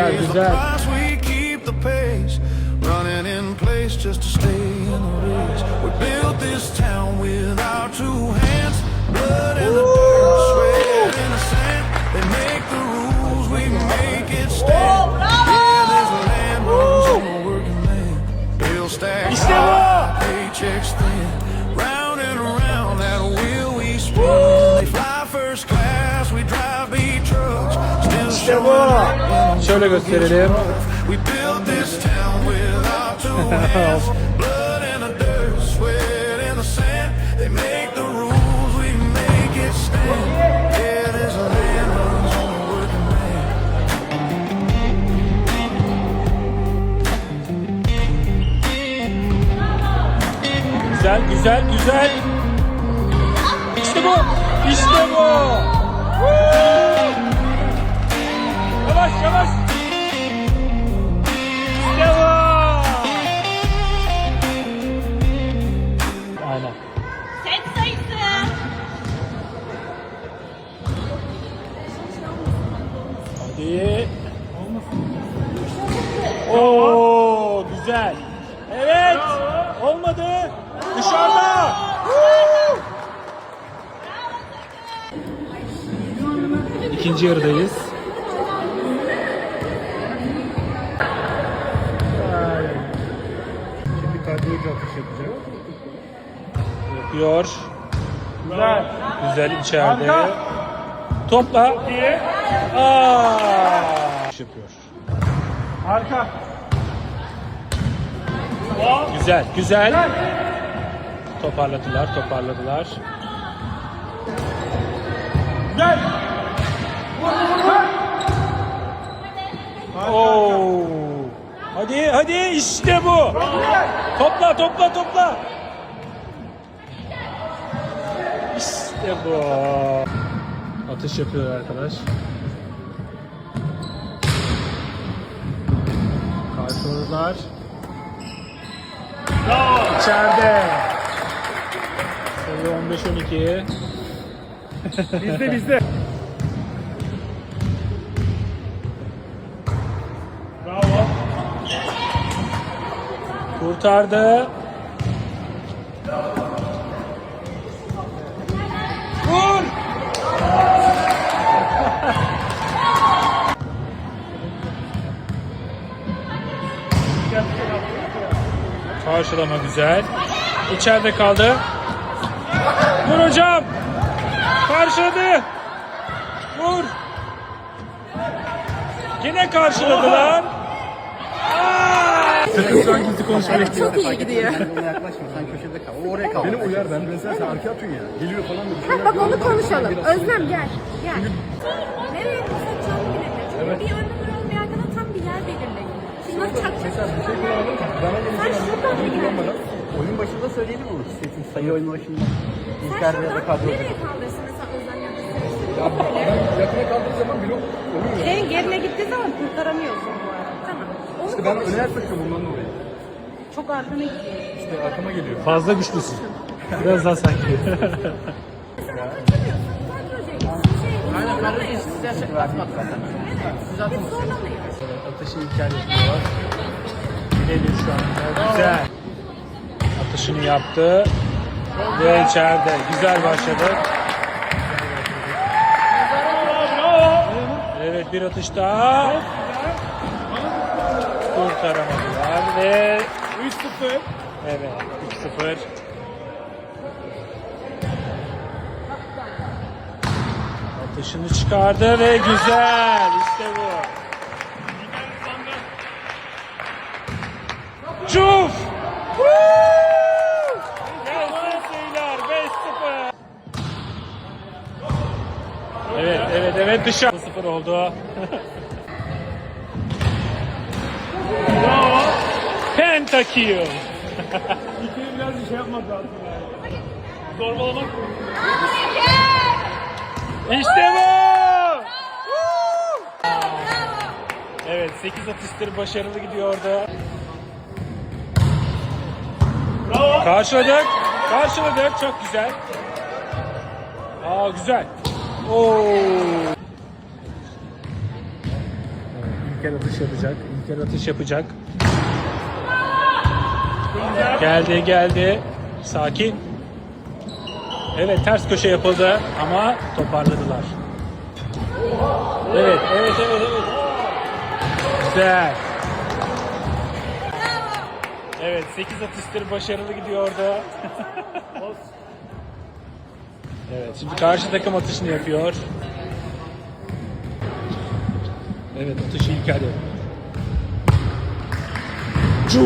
Güzel, raise the güzel. we keep the pace. Running in place just to stay in the race. We built this town with working man. Güzel, güzel, güzel. İşte bu. İşte bu. Yavaş, yavaş. İkinci yarıdayız. Şimdi kardiyoloji atış yapacak. Yapıyor. Güzel. Güzel içeride. Topla. Aa! Yapıyor. Arka. Güzel, güzel. Toparladılar, toparladılar. Gel. Oo. Hadi, işte bu. Topla, topla, topla. İşte bu. Atış yapıyor arkadaş. Karşıladılar. İçeride. Sayı 15-12. Bizde bizde. Bravo. Kurtardı. Vur! Karşılama güzel. İçeride kaldı. Vur hocam. Karşıladı. Vur. Yine karşıladılar. Şu an gizli konuşmaya Çok iyi gidiyor. Ona yaklaşma sen köşede kal. O oraya kal. Beni uyar ben mesela sen arka atıyorsun ya. Geliyor falan da bir şeyler. Bak onu konuşalım. Özlem gel. Gel. Nereye basacağını bilemiyorum. Çünkü bir yönde var bir arkada tam bir yer belirleyin. Çak çak. Mesela bir şey kullanalım. Bana Sen gelirse şuradan ben bir bunu kullanmadan. Oyun başında söyleyelim onu. Sesin sayı oyunu başında. Sen İlker ya da şuradan kadro. nereye kaldırsın mesela Özlem ya da Ya ben yakına kaldığı zaman blok oluyor. Senin gerine gittiği zaman kurtaramıyorsun bu arada. Tamam. Onu İşte ben öne takıyorum bundan dolayı. Çok arkana gidiyor. İşte arkama geliyor. Fazla güçlüsün. Biraz daha sanki. Aynen kardeşim size şey atmak zaten. Hiç zorlamayın. Atışı İlker yapıyor. Birebir şu anda. Güzel. Atışını yaptı. Ve içeride. Güzel başladı. Evet bir atış daha. Kurtaramadılar ve 3-0. evet 3-0. Atışını çıkardı ve güzel. İşte bu. Cuf! Gelsin beyler 5-0. Evet evet evet dışarı 0 oldu. Pentakill. İkiyi biraz bir şey yapmak lazım yani. Zorbalamak İşte bu. Evet 8 atıştır başarılı gidiyordu. Bravo. Karşıladık. Karşıladık. Çok güzel. Aa güzel. Oo. İlker atış yapacak. Atış yapacak. Geldi geldi. Sakin. Evet ters köşe yapıldı ama toparladılar. Evet evet evet evet. Güzel. Evet 8 atıştır başarılı gidiyor orada. evet şimdi karşı takım atışını yapıyor. Evet atışı İlker yapıyor. Cuk.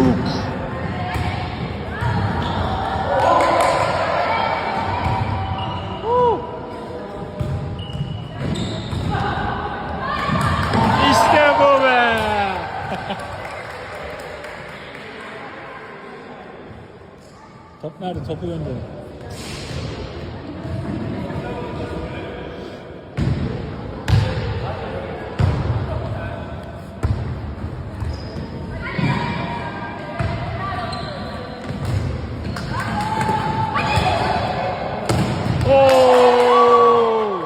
İşte bu be. Top nerede? Topu gönderin. Oo!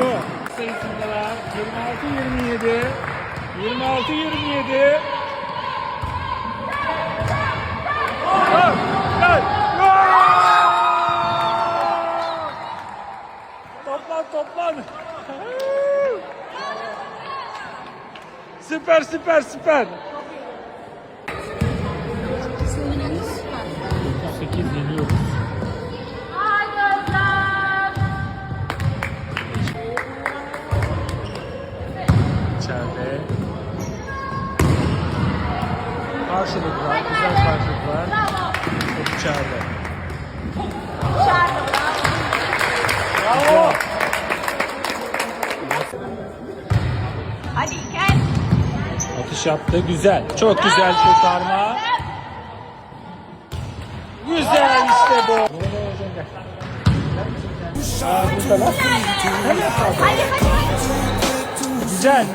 Bu. Sayısındalar. 26-27. 26-27. Gol! Gol! Gol! Toplan toplan. süper süper süper. İçeride. Karşılıklar, güzel karşılıklar. Top içeride. Bravo. Hadi İlker. Atış yaptı, güzel. Çok güzel kurtarma. Güzel işte bu. Aa, burada bak. Hadi hadi. Güzel.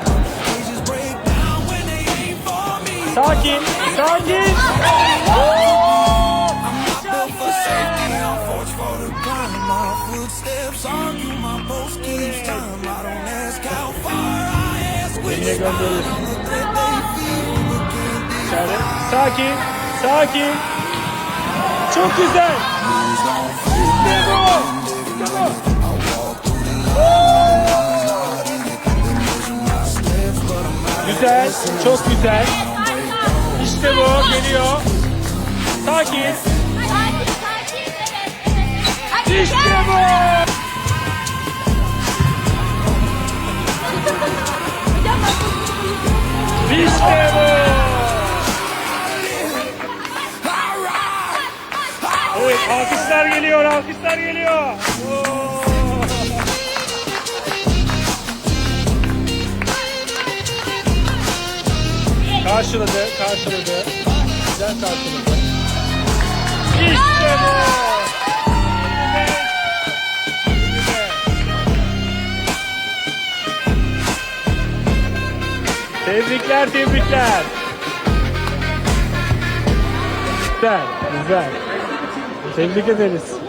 Sakin, sakin. But can't İçeride. Sakin, sakin. Çok güzel. İşte bu. Güzel, çok güzel. İşte bu geliyor. Sakin. İşte bu. İşte bu. Evet, alkışlar geliyor, alkışlar geliyor. Oo. Karşıladı, karşıladı. Güzel karşıladı. İşte bu. Tebrikler, tebrikler. Güzel, güzel. Tebrik ederiz.